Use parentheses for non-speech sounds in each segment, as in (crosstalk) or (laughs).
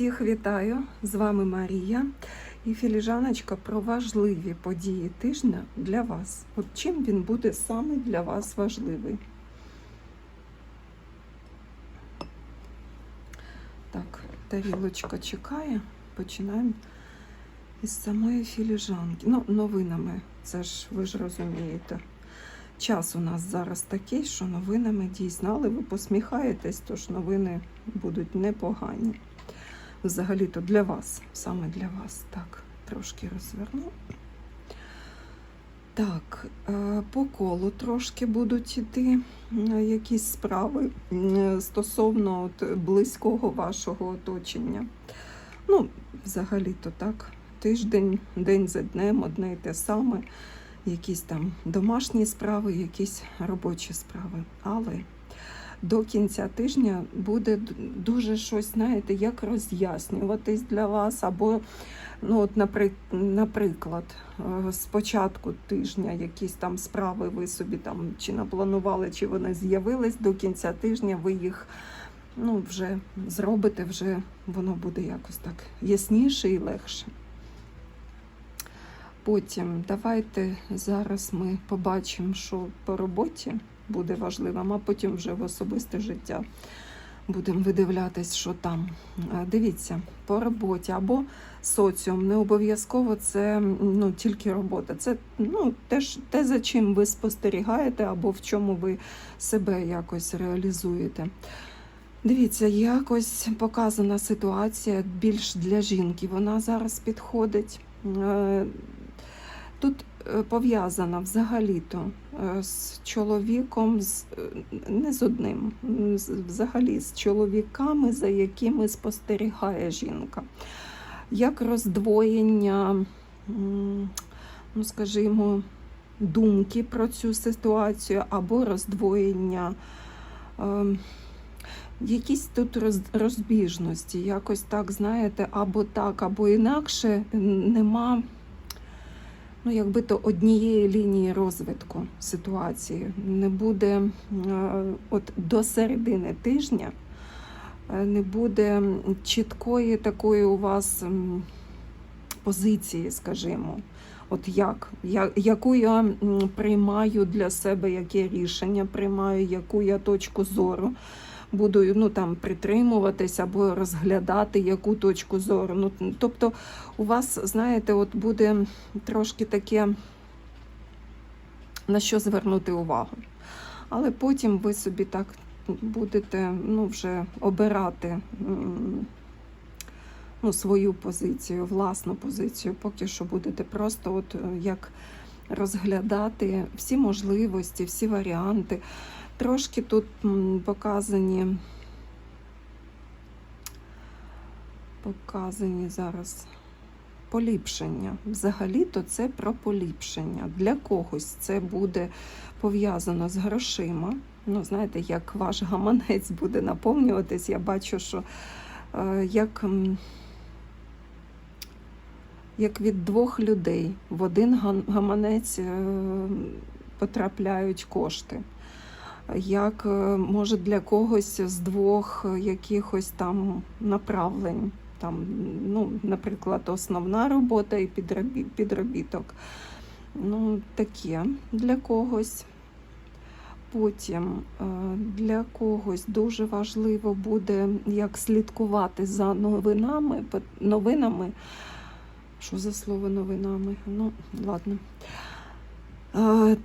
Всіх вітаю! З вами Марія і філіжаночка про важливі події тижня для вас. От чим він буде саме для вас важливий? Так, тарілочка чекає. Починаємо із самої філіжанки. Ну, новинами, це ж ви ж розумієте. Час у нас зараз такий, що новинами дійсно, але ви посміхаєтесь, тож новини будуть непогані. Взагалі-то для вас, саме для вас. Так, трошки розверну. Так, е, по колу трошки будуть йти е, якісь справи е, стосовно от близького вашого оточення. Ну, взагалі-то так, тиждень, день за днем, одне й те саме якісь там домашні справи, якісь робочі справи. Але до кінця тижня буде дуже щось, знаєте, як роз'яснюватись для вас, або, ну, от, наприклад, е, з початку тижня якісь там справи ви собі там чи напланували, чи вони з'явились, до кінця тижня ви їх. Ну, вже зробите, вже воно буде якось так ясніше і легше. Потім давайте зараз ми побачимо, що по роботі буде важливим, а потім вже в особисте життя будемо видивлятись, що там. Е, Дивіться, по роботі або соціум. Не обов'язково це ну, тільки робота. Це ну, теж те, за чим ви спостерігаєте, або в чому ви себе якось реалізуєте. Дивіться, якось показана ситуація більш для жінки. Вона зараз підходить. Е, Тут пов'язана взагалі-то е, з чоловіком, з, е, не з одним, взагалі з чоловіками, за якими спостерігає жінка. Як роздвоєння, ну скажімо, думки про цю ситуацію, або роздвоєння. е, Якісь тут розбіжності, якось так, знаєте, або так, або інакше нема ну, якби то однієї лінії розвитку ситуації. Не буде е, от до середини тижня, е, не буде чіткої такої у вас позиції, скажімо. От як, я, яку я приймаю для себе, яке рішення приймаю, яку я точку зору буду ну, там, притримуватись або розглядати яку точку зору. Ну, тобто у вас, знаєте, от буде трошки таке, на що звернути увагу. Але потім ви собі так будете ну, вже обирати ну, свою позицію, власну позицію. Поки що будете просто от е, як розглядати всі можливості, всі варіанти. Трошки тут показані, показані зараз поліпшення. Взагалі-то це про поліпшення. Для когось це буде пов'язано з грошима. Ну, знаєте, як ваш гаманець буде наповнюватись, я бачу, що е, як, як від двох людей в один гаманець е, потрапляють кошти як е, може для когось з двох е, якихось там направлень. Там, ну, наприклад, основна робота і підробі- підробіток. Ну, таке для когось. Потім е, для когось дуже важливо буде як слідкувати за новинами. Новинами. Що за слово новинами? Ну, ладно.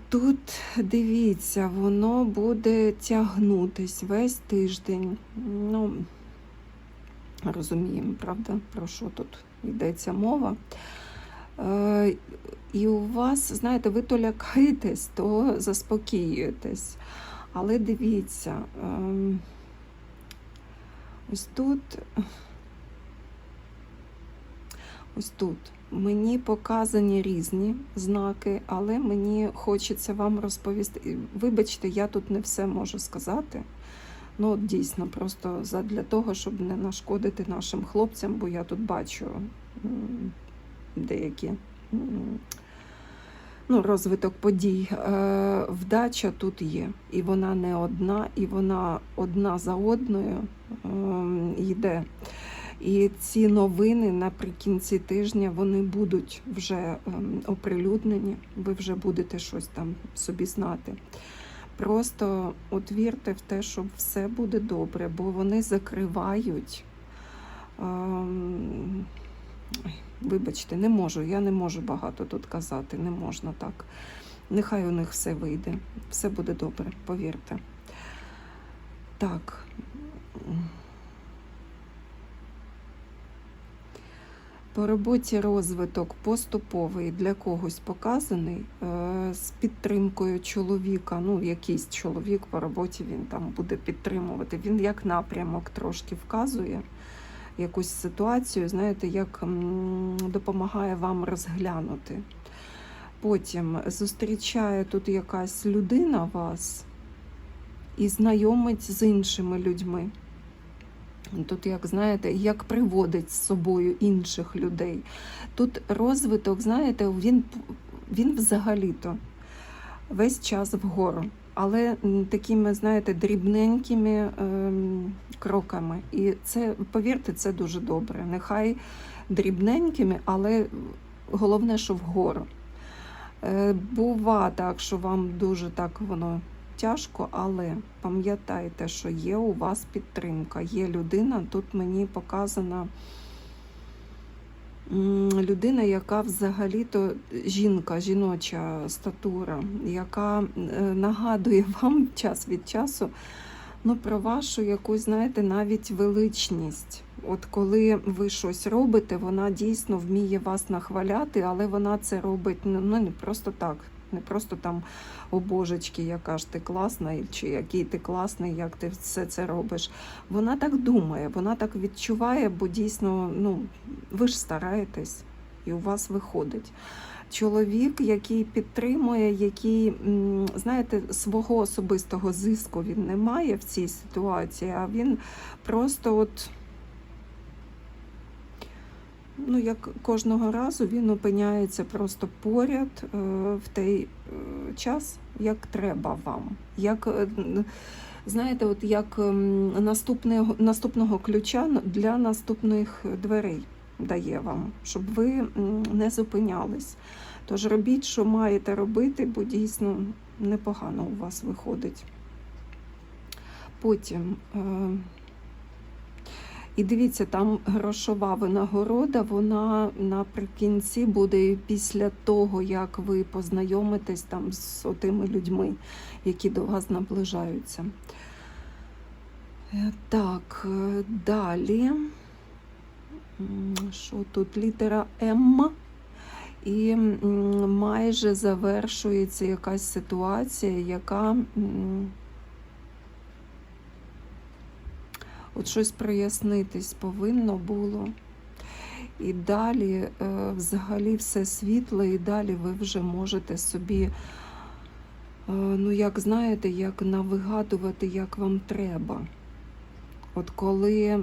Тут дивіться, воно буде тягнутись весь тиждень. Ну, розуміємо, правда, про що тут йдеться мова. Е, І у вас, знаєте, ви то лякаєтесь, то заспокоюєтесь. Але дивіться, ем, ось тут, ось тут Мені показані різні знаки, але мені хочеться вам розповісти. Вибачте, я тут не все можу сказати. Ну, дійсно, просто для того, щоб не нашкодити нашим хлопцям, бо я тут бачу деякі ну, розвиток подій. Е, Вдача тут є, і вона не одна, і вона одна за одною ем, йде. І ці новини наприкінці тижня вони будуть вже ем, оприлюднені, ви вже будете щось там собі знати. Просто от вірте в те, що все буде добре, бо вони закривають. ем, Вибачте, не можу, я не можу багато тут казати, не можна так. Нехай у них все вийде, все буде добре, повірте. Так. По роботі розвиток поступовий для когось показаний е, з підтримкою чоловіка. Ну, якийсь чоловік по роботі він там буде підтримувати. Він як напрямок трошки вказує якусь ситуацію, знаєте, як допомагає вам розглянути. Потім зустрічає тут якась людина вас і знайомить з іншими людьми. Тут, як знаєте, як приводить з собою інших людей. Тут розвиток, знаєте, він, він взагалі-то весь час вгору, але такими, знаєте, дрібненькими ем, кроками. І це, повірте, це дуже добре. Нехай дрібненькими, але головне, що вгору. Е, Бува так, що вам дуже так воно тяжко, але пам'ятайте, що є у вас підтримка. Є людина, тут мені показана людина, яка взагалі-то жінка, жіноча статура, яка е, нагадує (laughs) вам час від часу ну, про вашу якусь, знаєте, навіть величність. От коли ви щось робите, вона дійсно вміє вас нахваляти, але вона це робить ну, ну, не просто так. Не просто там о божечки, яка ж ти класна, чи який ти класний, як ти все це робиш. Вона так думає, вона так відчуває, бо дійсно, ну, ви ж стараєтесь і у вас виходить. Чоловік, який підтримує, який, знаєте, свого особистого зиску він не має в цій ситуації, а він просто от. Ну, як кожного разу він опиняється просто поряд е, в той е, час, як треба вам. Як, е, знаєте, от як ем, наступного, наступного ключа для наступних дверей дає вам, щоб ви не зупинялись. Тож робіть, що маєте робити, бо дійсно непогано у вас виходить. Потім. І дивіться, там грошова винагорода, вона наприкінці буде після того, як ви познайомитесь там з тими людьми, які до вас наближаються. Е, Так, е, далі. Що тут? Літера М. І майже завершується якась ситуація, яка. м, От щось прояснитись повинно було. І далі е, взагалі все світло, і далі ви вже можете собі, е, ну як знаєте, як навигадувати, як вам треба. От коли е,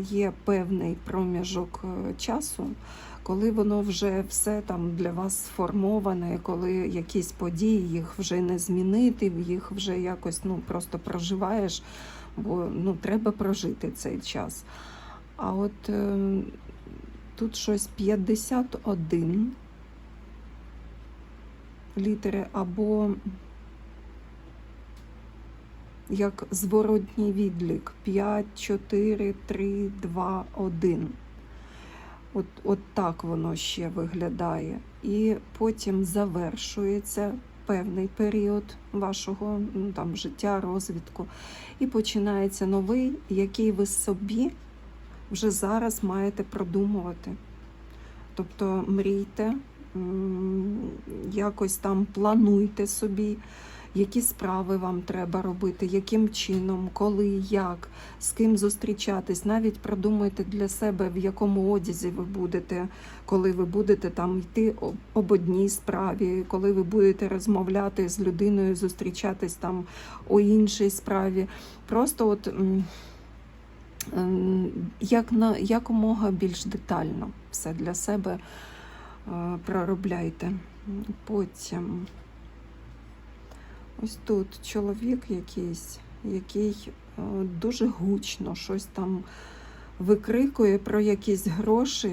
є певний проміжок часу, коли воно вже все там для вас сформоване, коли якісь події їх вже не змінити, їх вже якось ну, просто проживаєш бо ну, треба прожити цей час. А от е, тут щось 51 літери або як зворотній відлік 5, 4, 3, 2, 1. От, от так воно ще виглядає. І потім завершується певний період вашого ну, там, життя, розвитку. І починається новий, який ви собі вже зараз маєте продумувати. Тобто мрійте, якось там плануйте собі, які справи вам треба робити, яким чином, коли, як, з ким зустрічатись. Навіть продумайте для себе, в якому одязі ви будете, коли ви будете там йти об- одній справі, коли ви будете розмовляти з людиною, зустрічатись там у іншій справі. Просто от. ем, Як на якомога більш детально все для себе е, проробляйте. Потім ось тут чоловік якийсь, який е, дуже гучно щось там викрикує про якісь гроші,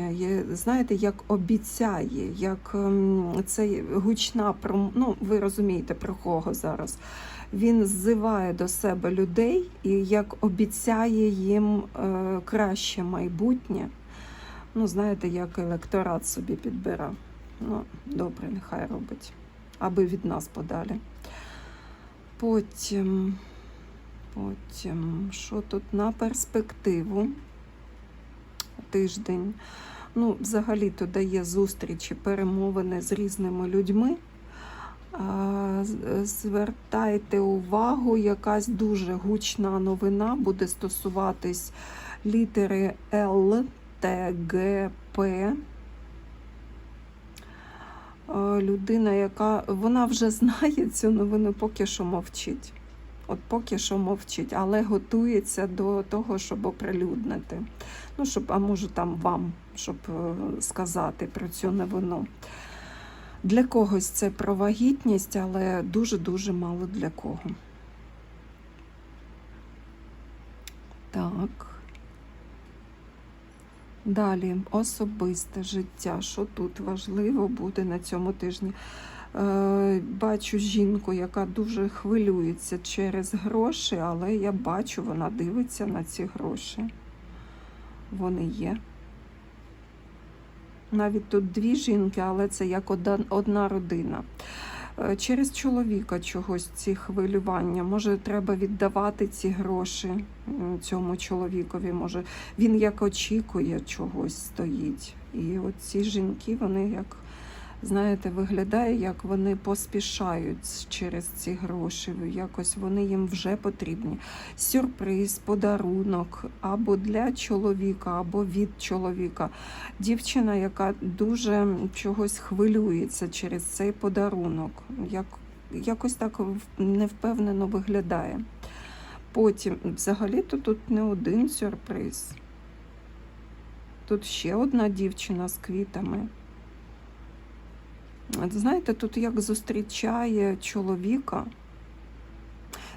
знаєте, як обіцяє, як ем, це гучна ну, ви розумієте про кого зараз. Він ззиває до себе людей і як обіцяє їм е, краще майбутнє. Ну, знаєте, як електорат собі підбирав. Ну, добре, нехай робить, аби від нас подалі. Потім, потім, що тут на перспективу? Тиждень. Ну, взагалі-то дає зустрічі, перемовини з різними людьми. Звертайте увагу, якась дуже гучна новина буде стосуватись літери Л, Т, Г, П. Е, Людина, яка вона вже знає цю новину, поки що мовчить. От поки що мовчить, але готується до того, щоб оприлюднити. Ну, щоб, а може там вам, щоб е, сказати про цю новину. Для когось це про вагітність, але дуже-дуже мало для кого. Так. Далі особисте життя. Що тут важливо буде на цьому тижні? Е, бачу жінку, яка дуже хвилюється через гроші, але я бачу, вона дивиться на ці гроші. Вони є. Навіть тут дві жінки, але це як одна, одна родина. Е, Через чоловіка чогось ці хвилювання. Може, треба віддавати ці гроші цьому чоловікові. Може, він як очікує чогось стоїть. І от ці жінки, вони як, знаєте, виглядає, як вони поспішають через ці гроші. Якось вони їм вже потрібні. Сюрприз, подарунок або для чоловіка, або від чоловіка. Дівчина, яка дуже чогось хвилюється через цей подарунок, як, якось так невпевнено виглядає. Потім, взагалі-то тут не один сюрприз. Тут ще одна дівчина з квітами. Знаєте, тут як зустрічає чоловіка.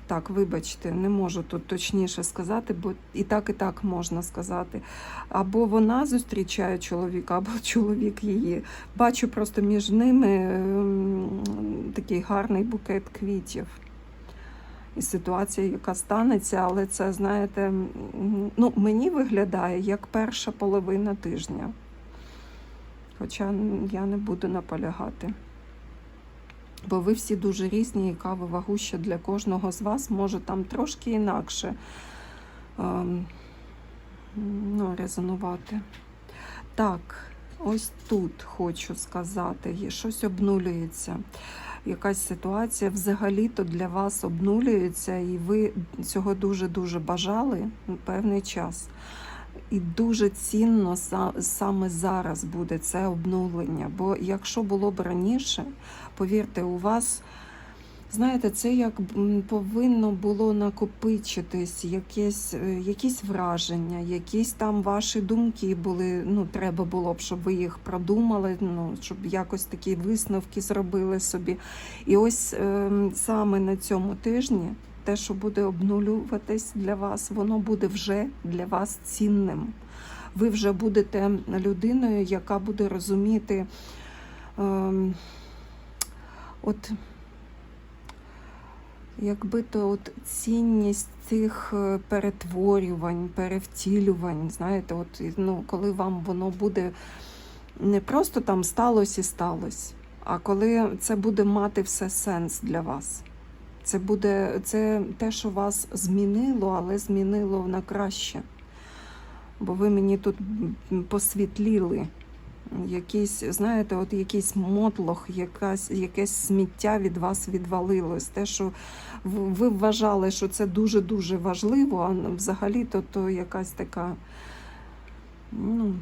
Так, вибачте, не можу тут точніше сказати, бо і так, і так можна сказати. Або вона зустрічає чоловіка, або (laughs) чоловік її. Бачу просто між ними такий гарний букет квітів. І ситуація, яка станеться, але це, знаєте, ну, мені виглядає як перша половина тижня. Хоча я не буду наполягати. Бо ви всі дуже різні, кава вагуща для кожного з вас може там трошки інакше ем, ну, резонувати. Так, ось тут хочу сказати, щось обнулюється. Якась ситуація взагалі-то для вас обнулюється, і ви цього дуже-дуже бажали певний час. І дуже цінно саме зараз буде це обнулення. Бо якщо було б раніше, повірте, у вас, знаєте, це як повинно було накопичитись якесь, е, якісь враження, якісь там ваші думки були. Ну, треба було б, щоб ви їх продумали, ну, щоб якось такі висновки зробили собі. І ось ем, саме на цьому тижні те, що буде обнулюватись для вас, воно буде вже для вас цінним. Ви вже будете людиною, яка буде розуміти. Ем, от якби то от цінність цих е, перетворювань, перевтілювань, знаєте, от ну, коли вам воно буде не просто там сталося і сталося, а коли це буде мати все сенс для вас. Це буде це те, що вас змінило, але змінило на краще. Бо ви мені тут посвітліли. Якийсь, знаєте, от якийсь мотлох, якась, якесь сміття від вас відвалилось. Те, що ви вважали, що це дуже-дуже важливо, а взагалі-то то якась така, ну,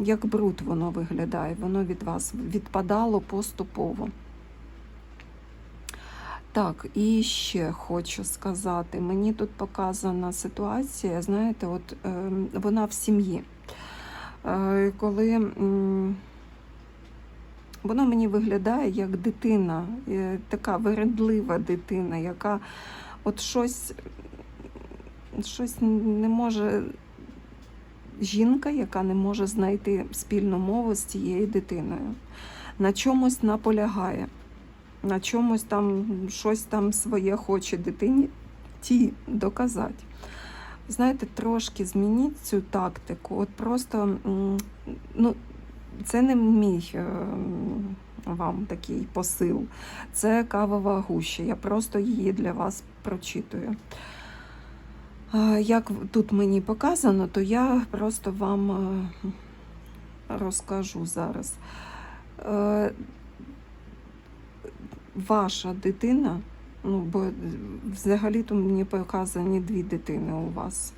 як бруд воно виглядає, воно від вас відпадало поступово. Так, і ще хочу сказати, мені тут показана ситуація, знаєте, от е, вона в сім'ї. Е, коли м, воно мені виглядає як дитина, е, така вередлива дитина, яка от щось, щось не може жінка, яка не може знайти спільну мову з цією дитиною. На чомусь наполягає, на чомусь там щось там своє хоче дитині ті доказати. Знаєте, трошки змініть цю тактику. От просто ну, це не мій е, вам такий посил. Це кавова гуща. Я просто її для вас прочитую. Як тут мені показано, то я просто вам е, розкажу зараз. Ваша дитина, ну, бо взагалі-то мені показані дві дитини у вас.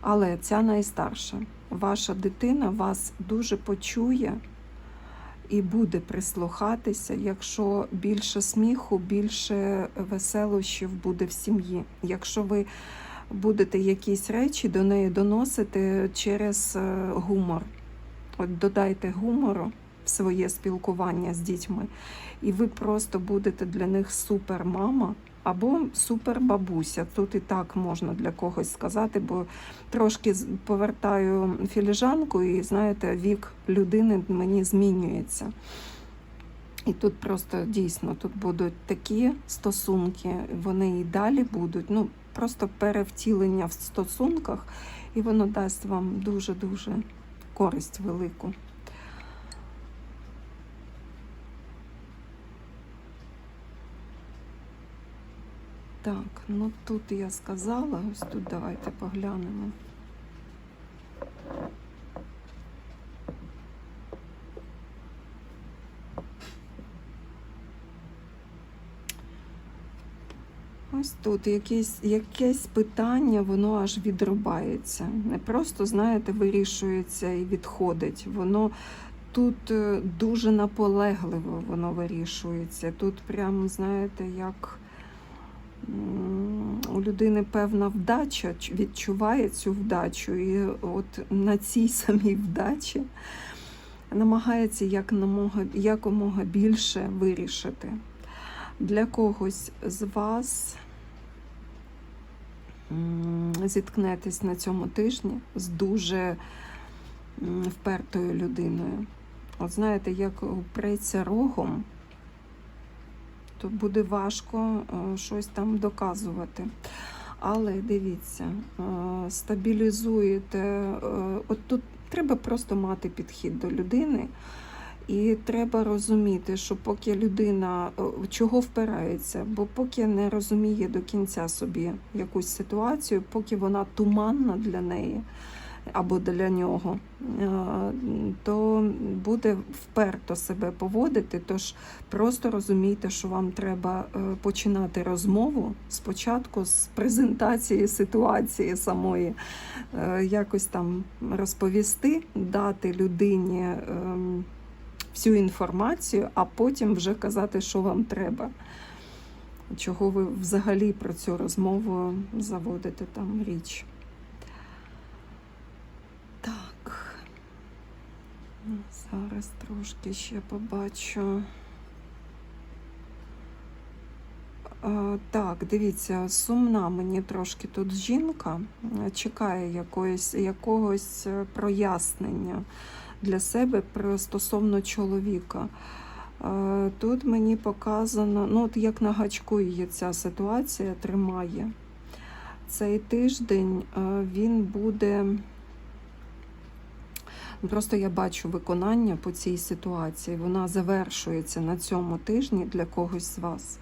Але ця найстарша. Ваша дитина вас дуже почує і буде прислухатися, якщо більше сміху, більше веселощів буде в сім'ї. Якщо ви будете якісь речі до неї доносити через е, гумор. От додайте гумору своє спілкування з дітьми, і ви просто будете для них супермама або супербабуся. Тут і так можна для когось сказати, бо трошки повертаю філіжанку, і знаєте, вік людини мені змінюється. І тут просто дійсно тут будуть такі стосунки, вони і далі будуть. Ну просто перевтілення в стосунках, і воно дасть вам дуже-дуже користь велику. Так, ну тут я сказала, ось тут давайте поглянемо. Ось тут якесь, якесь питання, воно аж відрубається. Не просто, знаєте, вирішується і відходить. Воно тут е, дуже наполегливо воно вирішується. Тут прям, знаєте, як у людини певна вдача, відчуває цю вдачу, і от на цій (laughs) самій вдачі намагається якомога, якомога більше вирішити. Для когось з вас зіткнетесь на цьому тижні з дуже впертою людиною. От знаєте, як упреться рогом, то буде важко е, щось там доказувати. Але дивіться, е, стабілізуєте. е, От тут треба просто мати підхід до людини. І треба розуміти, що поки людина чого впирається, бо поки не розуміє до кінця собі якусь ситуацію, поки вона туманна для неї або для нього, е, то буде вперто себе поводити. Тож просто розумійте, що вам треба е, починати розмову спочатку з презентації ситуації самої, Е, якось там розповісти, дати людині. ем, всю інформацію, а потім вже казати, що вам треба. Чого ви взагалі про цю розмову заводите там річ. Так. Зараз трошки ще побачу. А, Так, дивіться, сумна мені трошки тут жінка, чекає якоїсь, якогось е, прояснення для себе стосовно чоловіка. Е, Тут мені показано, ну от як на гачку її ця ситуація тримає. Цей тиждень е, він буде. Просто я бачу виконання по цій ситуації. Вона завершується на цьому тижні для когось з вас.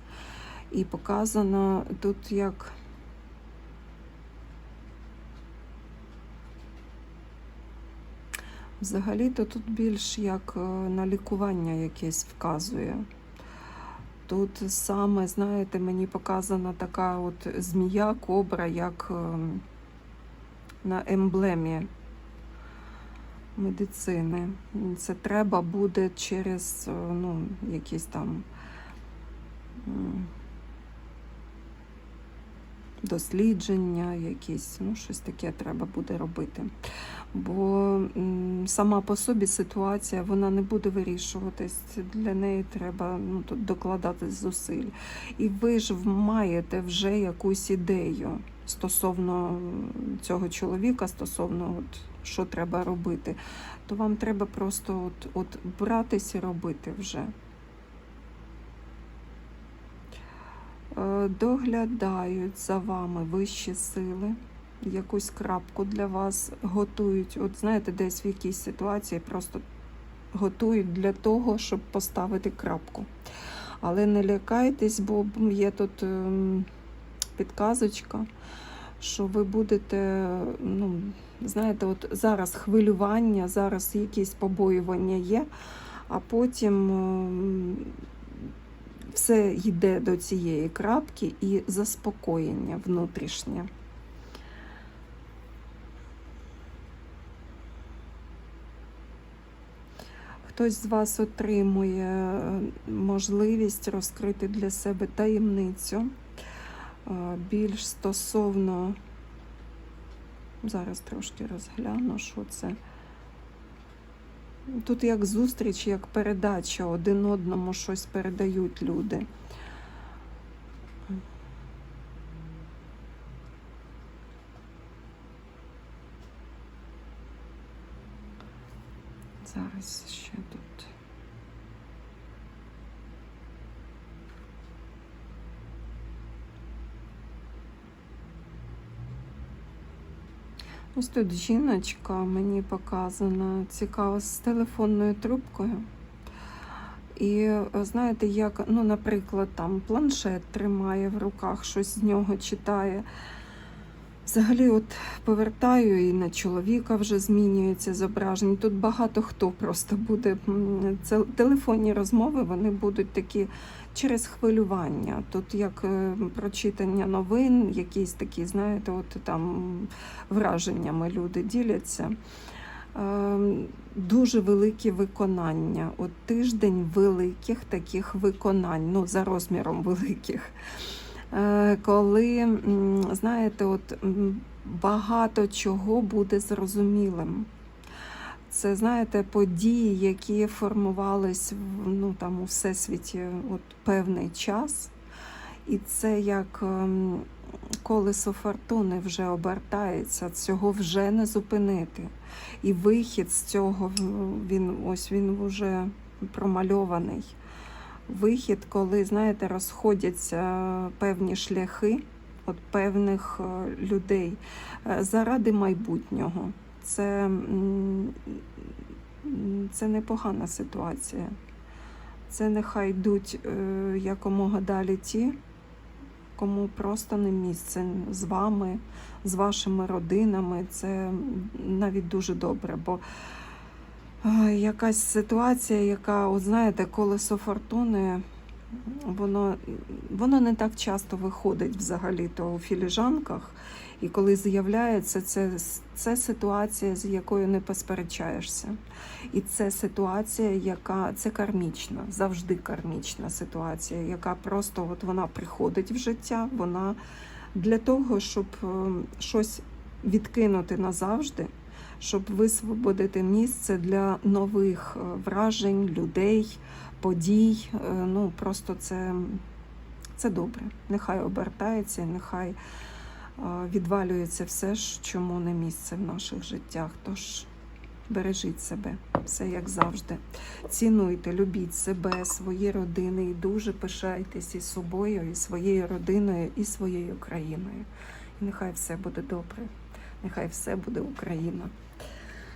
І показано тут як. Взагалі-то тут більш як е, на лікування якесь вказує. Тут саме, знаєте, мені показана така от змія, кобра, як ем, на емблемі медицини. Це треба буде через е, ну, якісь там дослідження, якісь, ну, щось таке треба буде робити. Бо сама по собі ситуація вона не буде вирішуватись. Для неї треба ну, докладати зусиль. І ви ж маєте вже якусь ідею стосовно цього чоловіка, стосовно от, що треба робити, то вам треба просто от, от братись і робити вже. Е, Доглядають за вами вищі сили, якусь крапку для вас готують. От знаєте, десь в якійсь ситуації просто готують для того, щоб поставити крапку. Але не лякайтесь, бо є тут ем, підказочка, що ви будете, ну, знаєте, от зараз хвилювання, зараз якісь побоювання є, а потім все йде до цієї крапки і заспокоєння внутрішнє. Хтось з вас отримує е, можливість розкрити для себе таємницю більш стосовно, зараз трошки розгляну, що це. Тут як зустріч, як передача, один одному щось передають люди. Зараз ще тут. Ось тут жіночка мені показана цікаво з телефонною трубкою. І знаєте, як, ну, наприклад, там планшет тримає в руках, щось з нього читає. Взагалі, от повертаю і на чоловіка вже змінюється зображення. Тут багато хто просто буде. Це телефонні розмови, вони будуть такі через хвилювання. Тут як е, прочитання новин, якісь такі, знаєте, от там враженнями люди діляться. Е, Дуже великі виконання. От тиждень великих таких виконань, ну за розміром великих. Е, Коли, знаєте, от багато чого буде зрозумілим. Це, знаєте, події, які формувались ну, там, у всесвіті от, певний час. І це як ем, колесо фортуни вже обертається, цього вже не зупинити. І вихід з цього він ось він вже промальований. Вихід, коли, знаєте, розходяться певні шляхи от певних е, людей е, заради майбутнього. Це, це непогана ситуація. Це нехай йдуть е, якомога далі ті, кому просто не місце з вами, з вашими родинами. Це навіть дуже добре, бо якась ситуація, яка, от знаєте, колесо фортуни, воно, воно не так часто виходить взагалі-то у філіжанках. І коли з'являється, це, це ситуація, з якою не посперечаєшся. І це ситуація, яка це кармічна, завжди кармічна ситуація, яка просто от вона приходить в життя, вона для того, щоб е, щось відкинути назавжди, щоб висвободити місце для нових е, вражень, людей, подій. Е, Ну просто це, це добре. Нехай обертається, нехай е, відвалюється все, чому не місце в наших життях. Тож бережіть себе, все як завжди. Цінуйте, любіть себе, свої родини і дуже пишайтесь і собою, і своєю родиною, і своєю країною. І нехай все буде добре. Нехай все буде Україна.